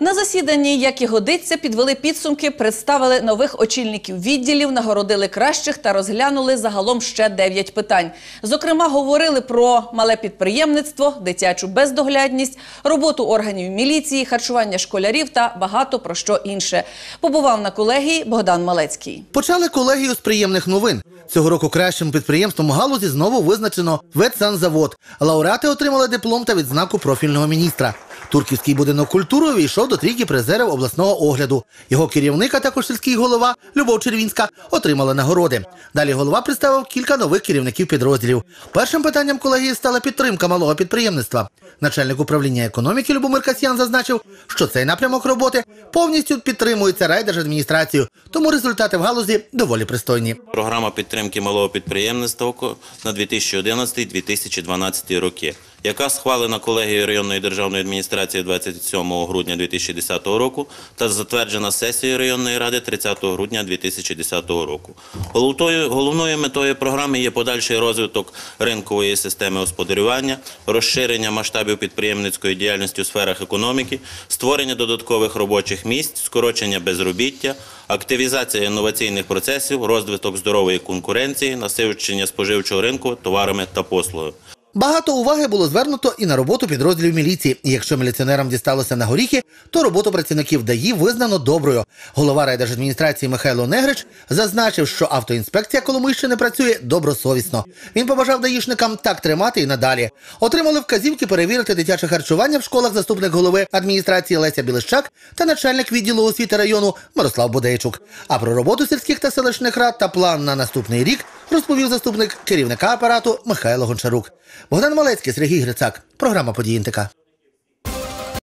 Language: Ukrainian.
На засіданні, як і годиться, підвели підсумки, представили нових очільників відділів, нагородили кращих та розглянули загалом ще дев'ять питань. Зокрема, говорили про мале підприємництво, дитячу бездоглядність, роботу органів міліції, харчування школярів та багато про що інше. Побував на колегії Богдан Малецький. Почали колегію з приємних новин. Цього року кращим підприємством галузі знову визначено ветсанзавод. Лауреати отримали диплом та відзнаку профільного міністра. Турківський будинок культури увійшов до трійки призерів обласного огляду. Його керівник, а також сільський голова Любов Червінська отримали нагороди. Далі голова представив кілька нових керівників підрозділів. Першим питанням колегії стала підтримка малого підприємництва. Начальник управління економіки Любомир Касьян зазначив, що цей напрямок роботи повністю підтримується райдержадміністрацією, тому результати в галузі доволі пристойні. Програма підтримки малого підприємництва на 2011-2012 роки, яка схвалена колегією районної державної адміністрації 27 грудня 2010 року та затверджена сесією районної ради 30 грудня 2010 року. Головною, метою програми є подальший розвиток ринкової системи господарювання, розширення масштабів підприємницької діяльності у сферах економіки, створення додаткових робочих місць, скорочення безробіття, активізація інноваційних процесів, розвиток здорової конкуренції, насичення споживчого ринку товарами та послугами. Багато уваги було звернуто і на роботу підрозділів міліції. Якщо міліціонерам дісталося на горіхи, то роботу працівників ДАІ визнано доброю. Голова райдержадміністрації Михайло Негрич зазначив, що автоінспекція Коломийщини працює добросовісно. Він побажав даїшникам так тримати і надалі. Отримали вказівки перевірити дитяче харчування в школах заступник голови адміністрації Леся Білищак та начальник відділу освіти району Мирослав Будейчук. А про роботу сільських та селищних рад та план на наступний рік розповів заступник керівника апарату Михайло Гончарук. Богдан Малецький, Сергій Грицак. Програма «Події НТК».